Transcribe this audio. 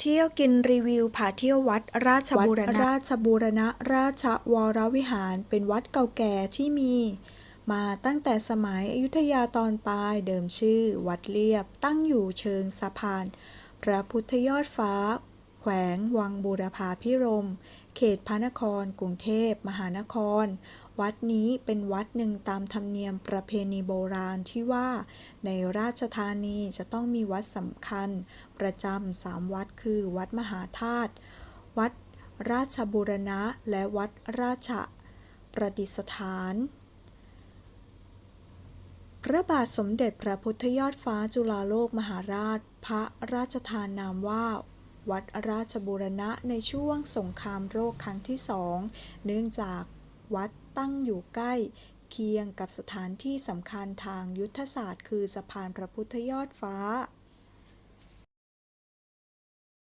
เที่ยวกินรีวิวพาเที่ยววัดราชบูรณะราชบูรณะราชวรวิหารเป็นวัดเก่าแก่ที่มี มาตั้งแต่สมัยอยุธยาตอนปลายเดิมชื่อ วัดเลียบตั้งอยู่เชิงสะพาน พระพุทธยอดฟ้า วง วังบูรพาพิรม เขตพระนคร กรุงเทพ มหานคร วัดนี้เป็นวัดหนึ่งตามธรรมเนียมประเพณีโบราณที่ว่า ในราชธานีจะต้องมีวัดสำคัญ ประจำสามวัดคือ วัดมหาธาตุ วัดราชบูรณะ และวัดราชประดิษฐานพระบาทสมเด็จพระพุทธยอดฟ้าจุฬาโลกมหาราช พระราชทานนามว่า วัดราชบูรณะในช่วงสงครามโรคครั้งที่สองเนื่องจากวัดตั้งอยู่ใกล้เคียงกับสถานที่สำคัญทางยุทธศาสตร์ คือสะพานพระพุทธยอดฟ้า